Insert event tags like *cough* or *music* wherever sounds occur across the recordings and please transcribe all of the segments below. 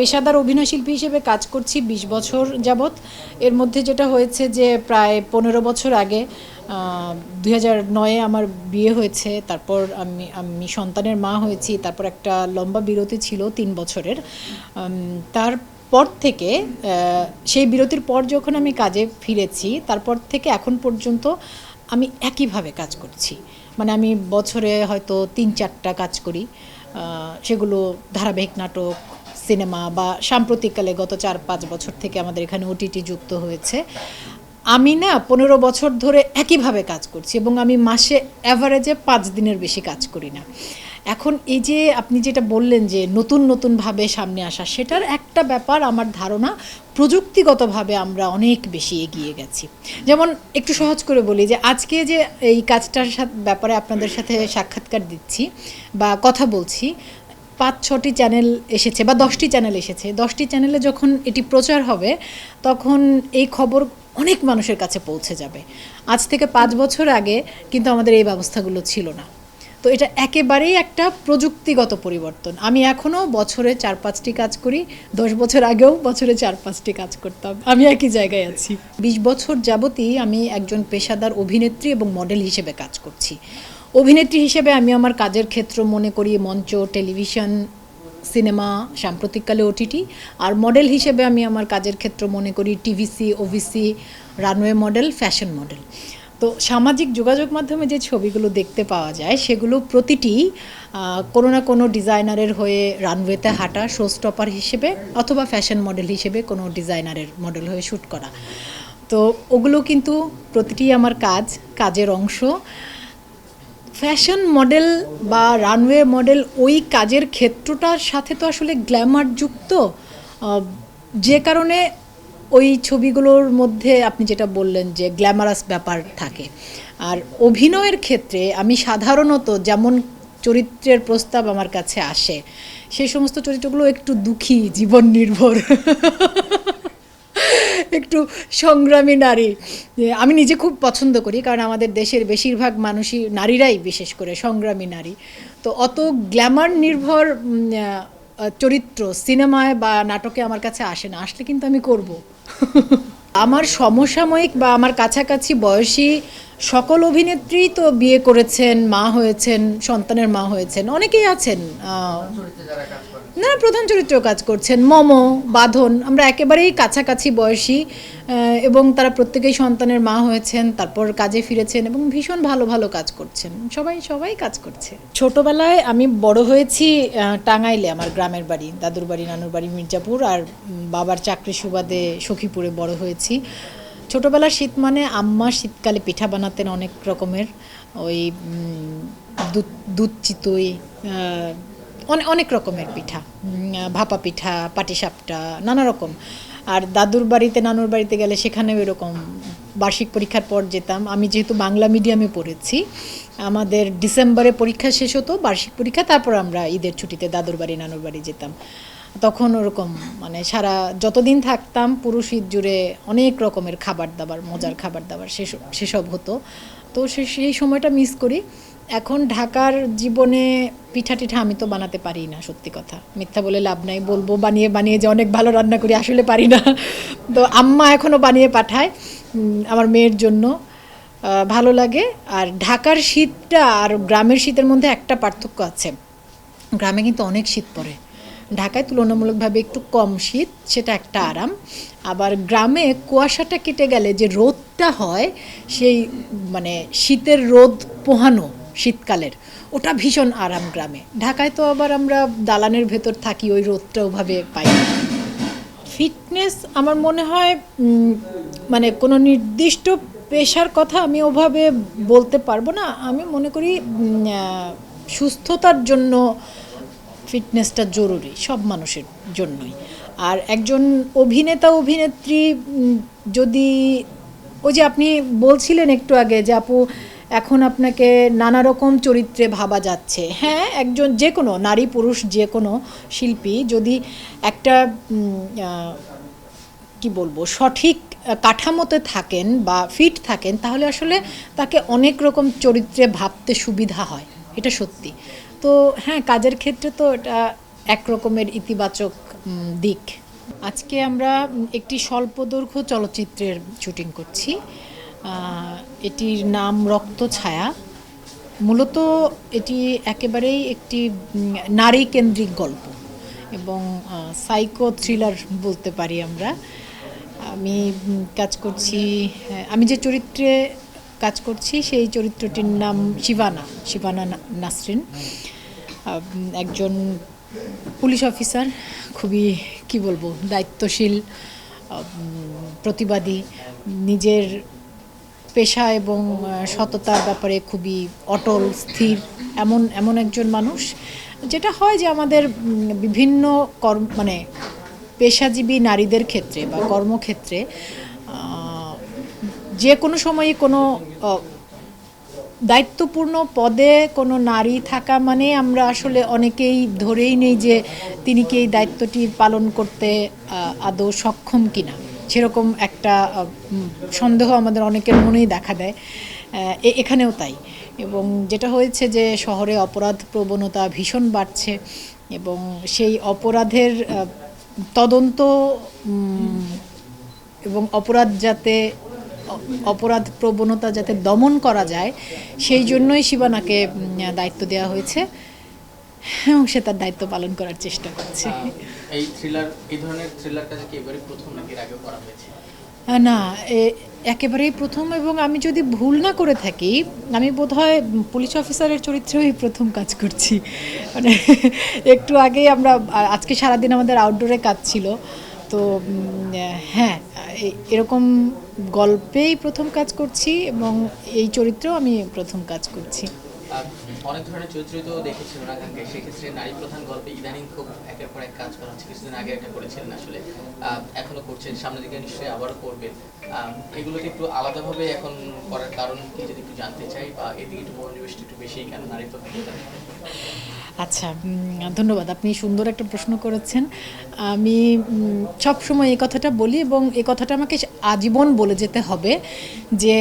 পেশাদার অভিনয়শিল্পী হিসেবে কাজ করছি বিশ বছর যাবৎ। এর মধ্যে যেটা হয়েছে যে প্রায় পনেরো বছর আগে দুই হাজার নয়ে আমার বিয়ে হয়েছে তারপর আমি আমি সন্তানের মা হয়েছি তারপর একটা লম্বা বিরতি ছিল তিন বছরের। উম, তারপর থেকে সেই বিরতির পর যখন আমি কাজে ফিরেছি তারপর থেকে এখন পর্যন্ত আমি একইভাবে কাজ করছি। মানে আমি বছরে হয়তো তিন চারটা কাজ করি। সেগুলো ধারাবাহিক নাটক সিনেমা বা সাম্প্রতিককালে গত চার, পাঁচ বছর থেকে আমাদের এখানে ওটিটি যুক্ত হয়েছে। আমি না পনেরো বছর ধরে একইভাবে কাজ করছি এবং আমি মাসে অ্যাভারেজে পাঁচ দিনের বেশি কাজ করি না। এখন এই যে আপনি যেটা বললেন যে নতুন, নতুনভাবে সামনে আসা, সেটার একটা ব্যাপার আমার ধারণা প্রযুক্তিগতভাবে আমরা অনেক বেশি এগিয়ে গেছি। যেমন একটু সহজ করে বলি যে আজকে যে এই কাজটার ব্যাপারে আপনাদের সাথে সাক্ষাৎকার দিচ্ছি বা কথা বলছি পাঁচ ছটি চ্যানেল এসেছে বা দশটি চ্যানেল এসেছে। দশটি চ্যানেলে যখন এটি প্রচার হবে, তখন এই খবর অনেক মানুষের কাছে পৌঁছে যাবে। আজ থেকে পাঁচ বছর আগে কিন্তু আমাদের এই ব্যবস্থাগুলো ছিল না। তো এটা একেবারেই একটা প্রযুক্তিগত পরিবর্তন। আমি এখনও বছরে চার পাঁচটি কাজ করি, দশ বছর আগেও বছরে চার পাঁচটি কাজ করতাম। আমি একই জায়গায় আছি। বিশ বছর যাবতই আমি একজন পেশাদার অভিনেত্রী এবং মডেল হিসেবে কাজ করছি। অভিনেত্রী হিসেবে আমি আমার কাজের ক্ষেত্র মনে করি মঞ্চ, টেলিভিশন, সিনেমা, সাম্প্রতিককালে ওটিটি। আর মডেল হিসেবে আমি আমার কাজের ক্ষেত্র মনে করি TVC, OVC, runway model, fashion model. তো সামাজিক যোগাযোগ মাধ্যমে যে ছবিগুলো দেখতে পাওয়া যায়, সেগুলো প্রতিটি কোনো না কোনো ডিজাইনারের হয়ে রানওয়েতে হাঁটা শো স্টপার হিসেবে অথবা ফ্যাশন মডেল হিসেবে কোনো ডিজাইনারের মডেল হয়ে শ্যুট করা। তো ওগুলো কিন্তু প্রতিটি আমার কাজ, কাজের অংশ। ফ্যাশন মডেল বা রানওয়ে মডেল ওই কাজের ক্ষেত্রটার সাথে তো আসলে গ্ল্যামার যুক্ত। যে কারণে ওই ছবিগুলোর মধ্যে আপনি যেটা বললেন যে গ্ল্যামারাস ব্যাপার থাকে। আর অভিনয়ের ক্ষেত্রে আমি সাধারণত যেমন চরিত্রের প্রস্তাব আমার কাছে আসে, সেই সমস্ত চরিত্রগুলো একটু দুঃখী, জীবন নির্ভর। একটু সংগ্রামী নারী। আমি নিজে খুব পছন্দ করি, কারণ আমাদের দেশের বেশিরভাগ মানুষই, নারীরাই বিশেষ করে সংগ্রামী নারী। তো অত গ্ল্যামার নির্ভর চরিত্র, সিনেমায় বা নাটকে আমার কাছে আসে না। আসলে কিন্তু আমি করব। *laughs* আমার সমসাময়িক বা আমার কাছাকাছি বয়সী সকল অভিনেত্রী তো বিয়ে করেছেন, মা হয়েছেন, সন্তানের মা হয়েছেন, অনেকেই আছেন আহ, না প্রধান চরিত্র কাজ করছেন। মমো বাঁধন আমরা একেবারেই কাছাকাছি বয়সী এবং তারা প্রত্যেকেই সন্তানের মা হয়েছেন তারপর কাজে ফিরেছেন এবং ভীষণ ভালো ভালো কাজ করছেন। সবাই সবাই কাজ করছে। ছোটবেলায় আমি বড় হয়েছি টাঙ্গাইলে আমার গ্রামের বাড়ি দাদুর বাড়ি নানুর বাড়ি মির্জাপুর আর বাবার চাকরি সুবাদে সখীপুরে বড় হয়েছি। ছোটবেলার শীত মানে আম্মা শীতকালে পিঠা বানাতেন অনেক রকমের ওই দুধ দুধ চিতই অনেক রকমের পিঠা। ভাপা পিঠা, পাটিসাপটা, নানা রকম। আর দাদুর বাড়িতে, নানুর বাড়িতে গেলে সেখানেও এরকম বার্ষিক পরীক্ষার পর যেতাম। আমি যেহেতু বাংলা মিডিয়ামে পড়েছি, আমাদের ডিসেম্বরে পরীক্ষা শেষ হতো, বার্ষিক পরীক্ষা, তারপর আমরা ঈদের ছুটিতে দাদুর বাড়ি, নানুর বাড়ি যেতাম। তখন ওরকম মানে সারা, যতদিন থাকতাম, পুরুষ ঈদ জুড়ে অনেক রকমের খাবার দাবার, মজার খাবার দাবার সেসব সেসব হতো। তো সেই সময়টা মিস করি। এখন ঢাকার জীবনে পিঠা টিঠা আমি তো বানাতে পারি না, সত্যি কথা। মিথ্যা বলে লাভ নাই, বলব বানিয়ে বানিয়ে যে অনেক ভালো রান্না করি, আসলে পারি না। *laughs* তো আম্মা এখনও বানিয়ে পাঠায় আমার মেয়ের জন্য। ভালো লাগে। আর ঢাকার শীতটা আর গ্রামের শীতের মধ্যে একটা পার্থক্য আছে। গ্রামে কিন্তু অনেক শীত পড়ে। ঢাকায় তুলনামূলকভাবে একটু কম শীত, সেটা একটা আরাম। আবার গ্রামে কুয়াশাটা কেটে গেলে যে রোদটা হয়, সেই মানে শীতের রোদ পোহানো শীতকালের। ওটা ভীষণ আরাম গ্রামে। ঢাকায় তো আবার আমরা দালানের ভেতর থাকি, ওই রোদটা ওভাবে পাই ফিটনেস আমার মনে হয় মানে কোনো নির্দিষ্ট পেশার কথা আমি ওভাবে বলতে পারব না। আমি মনে করি সুস্থতার জন্য ফিটনেসটা জরুরি, সব মানুষের জন্যই। আর একজন অভিনেতা, অভিনেত্রী যদি, ওই যে আপনি বলছিলেন একটু আগে যে আপু এখন আপনাকে নানা রকম চরিত্রে ভাবা যাচ্ছে। হ্যাঁ একজন যে কোনো নারী, পুরুষ যে কোনো শিল্পী যদি একটা কি বলব, সঠিক কাঠামোতে থাকেন বা ফিট থাকেন, তাহলে আসলে তাকে অনেক রকম চরিত্রে ভাবতে সুবিধা হয়। এটা সত্যি। তো হ্যাঁ কাজের ক্ষেত্রে তো এটা এক রকমের ইতিবাচক দিক। আজকে আমরা একটি স্বল্পদৈর্ঘ্য চলচ্চিত্রের শুটিং করছি। এটির নাম রক্ত ছায়া মূলত এটি একেবারেই একটি নারী কেন্দ্রিক গল্প এবং সাইকো থ্রিলার বলতে পারি আমরা। আমি কাজ করছি, আমি যে চরিত্রে কাজ করছি সেই চরিত্রটির নাম শিবানা শিবানা নাসরিন। একজন পুলিশ অফিসার, খুবই, কি বলব, দায়িত্বশীল প্রতিবাদী, নিজের পেশা এবং সততার ব্যাপারে খুবই অটল, স্থির, এমন এমন একজন মানুষ। যেটা হয় যে আমাদের বিভিন্ন কর্ম মানে পেশাজীবী নারীদের ক্ষেত্রে বা কর্মক্ষেত্রে যে কোনো সময়ে কোনো দায়িত্বপূর্ণ পদে কোনো নারী থাকা মানে আমরা আসলে অনেকেই ধরেই নেই যে তিনি কি এই দায়িত্বটি পালন করতে আদৌ সক্ষম কিনা। সেরকম একটা সন্দেহ আমাদের অনেকের মনেই দেখা দেয়। এখানেও তাই। এবং যেটা হয়েছে যে শহরে অপরাধ প্রবণতা ভীষণ বাড়ছে এবং সেই অপরাধের তদন্ত এবং অপরাধ যাতে, অপরাধ প্রবণতা যাতে দমন করা যায়, সেই জন্যই শিবানাকে দায়িত্ব দেওয়া হয়েছে। এবং সে তার দায়িত্ব পালন করার চেষ্টা করছে। এই থ্রিলার এই ধরনের থ্রিলার কাজে কি এবারে প্রথম নাকি আগেও করা হয়েছে? না এ- একেবারেই প্রথম এবং আমি যদি ভুল না করে থাকি আমি বোধহয় পুলিশ অফিসারের চরিত্রেই প্রথম কাজ করছি। মানে *laughs* একটু আগেই আমরা আজকে সারাদিন আমাদের আউটডোরে কাজ ছিল। তো হ্যাঁ এরকম গল্পেই প্রথম কাজ করছি এবং এই চরিত্রেও আমি প্রথম কাজ করছি। অনেক ধরনের চরিত্রই তো দেখেছি ওনাকে সেক্ষেত্রে নারী প্রধান গল্পে ইদানিং খুব একের পর এক কাজ করা হচ্ছে কিছুদিন আগে একটা করেছিলেন আসলে। এখনও করছেন, সামনের দিকে নিশ্চয়ই আবারও করবেন এগুলোকে একটু আলাদাভাবে এখন করার কারণ কি যদি একটু জানতে চাই, বা এদিকে একটু মনোনিবেশটা একটু বেশি কেন নারী প্রধান আচ্ছা ধন্যবাদ। আপনি সুন্দর একটা প্রশ্ন করেছেন। আমি সব সময় এই কথাটা বলি এবং এই কথাটা আমাকে আজীবন বলে যেতে হবে যে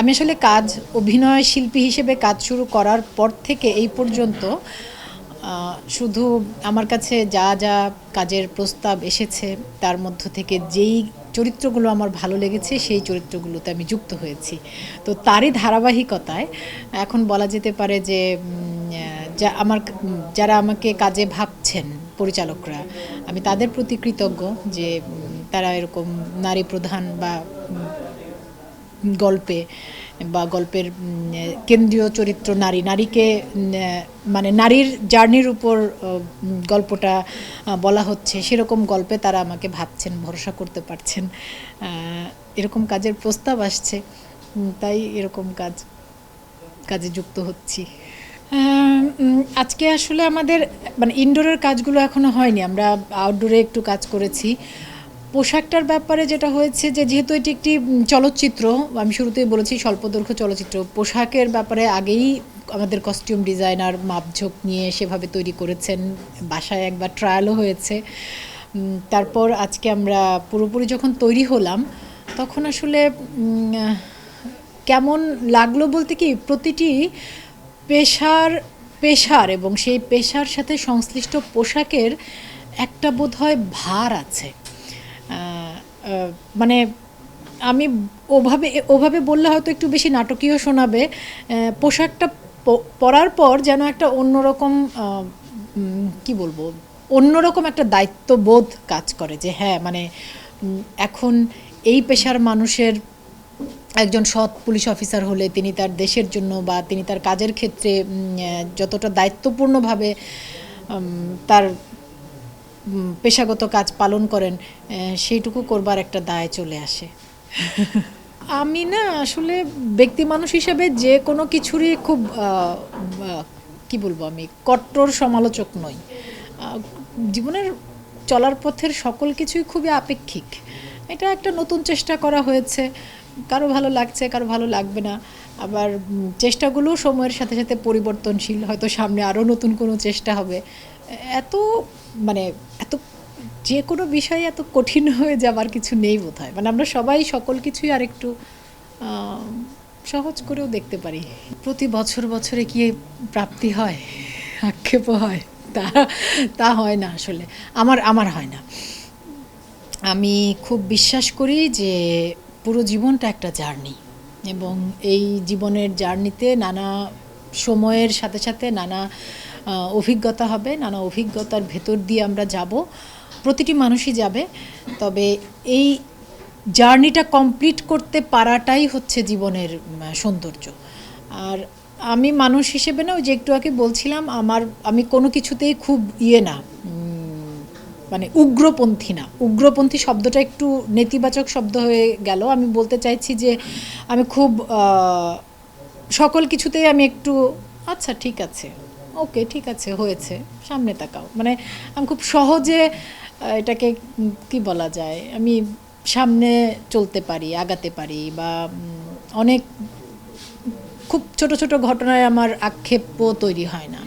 আমি আসলে কাজ, অভিনয় শিল্পী হিসেবে কাজ শুরু করার পর থেকে এই পর্যন্ত শুধু আমার কাছে যা যা কাজের প্রস্তাব এসেছে, তার মধ্য থেকে যেই চরিত্রগুলো আমার ভালো লেগেছে, সেই চরিত্রগুলোতে আমি যুক্ত হয়েছি। তো তারই ধারাবাহিকতায়, এখন বলা যেতে পারে যে যা আমার, যারা আমাকে কাজে ভাবছেন পরিচালকরা, আমি তাদের প্রতি কৃতজ্ঞ যে তারা এরকম নারী প্রধান বা গল্পে বা গল্পের কেন্দ্রীয় চরিত্র নারী। নারীকে মানে নারীর জার্নির উপর গল্পটা বলা হচ্ছে, সেরকম গল্পে তারা আমাকে ভাবছেন, ভরসা করতে পারছেন। এরকম কাজের প্রস্তাব আসছে তাই এরকম কাজ, কাজে যুক্ত হচ্ছি। আজকে আসলে আমাদের মানে ইনডোরের কাজগুলো এখনও হয়নি, আমরা আউটডোরে একটু কাজ করেছি। পোশাকটার ব্যাপারে যেটা হয়েছে যে, যেহেতু এটি একটি চলচ্চিত্র, আমি শুরুতেই বলেছি স্বল্পদৈর্ঘ্য চলচ্চিত্র, পোশাকের ব্যাপারে আগেই আমাদের কস্টিউম ডিজাইনার মাপঝোঁক নিয়ে সেভাবে তৈরি করেছেন, বাসায় একবার ট্রায়ালও হয়েছে। তারপর আজকে আমরা পুরোপুরি যখন তৈরি হলাম, তখন আসলে কেমন লাগল বলতে কি, প্রতিটি পেশার পেশার এবং সেই পেশার সাথে সংশ্লিষ্ট পোশাকের একটা বোধহয় ভার আছে। মানে আমি ওভাবে ওভাবে বললে হয়তো একটু বেশি নাটকীয় শোনাবে পোশাকটা পরার পর যেন একটা অন্যরকম কি বলব, অন্যরকম একটা দায়িত্ববোধ কাজ করে যে হ্যাঁ মানে এখন এই পেশার মানুষের একজন সৎ পুলিশ অফিসার হলে তিনি তার দেশের জন্য বা তিনি তার কাজের ক্ষেত্রে যতটা দায়িত্বপূর্ণভাবে তার পেশাগত কাজ পালন করেন সেইটুকু করবার একটা দায় চলে আসে। আমি না আসলে ব্যক্তি মানুষ হিসেবে যে কোনো কিছুরই খুব কি বলব আমি কট্টর সমালোচক নই। জীবনের চলার পথের সকল কিছুই খুবই আপেক্ষিক। এটা একটা নতুন চেষ্টা করা হয়েছে। কারও ভালো লাগছে, কারও ভালো লাগবে না। আবার চেষ্টাগুলো সময়ের সাথে সাথে পরিবর্তনশীল, হয়তো সামনে আরও নতুন কোনো চেষ্টা হবে। এত মানে এত যে কোনো বিষয়ে এত কঠিন হয়ে যাবার কিছু নেই বোধ হয় মানে আমরা সবাই সকল কিছুই আর একটু সহজ করেও দেখতে পারি। প্রতি বছর বছরে কি প্রাপ্তি হয়? আক্ষেপও হয়? তা তা হয় না আসলে। আমার আমার হয় না। আমি খুব বিশ্বাস করি যে পুরো জীবনটা একটা জার্নি এবং এই জীবনের জার্নিতে নানা সময়ের সাথে সাথে নানা অভিজ্ঞতা হবে, নানা অভিজ্ঞতার ভেতর দিয়ে আমরা যাব। প্রতিটি মানুষই যাবে, তবে এই জার্নিটা কমপ্লিট করতে পারাটাই হচ্ছে জীবনের সৌন্দর্য। আর আমি মানুষ হিসেবে না, ওই যে একটু আগে বলছিলাম, আমার, আমি কোনো কিছুতেই খুব ইয়ে না মানে উগ্রপন্থী না। উগ্রপন্থী শব্দটা একটু নেতিবাচক শব্দ হয়ে গেল। আমি বলতে চাইছি যে, আমি খুব সকল কিছুতেই আমি একটু আচ্ছা ঠিক আছে। ওকে, ঠিক আছে, হয়েছে, সামনে তাকাও। মানে আমি খুব সহজে এটাকে কি বলা যায়, আমি সামনে চলতে পারি, আগাতে পারি বা অনেক, খুব ছোট ছোট ঘটনায় আমার আক্ষেপও তৈরি হয় না।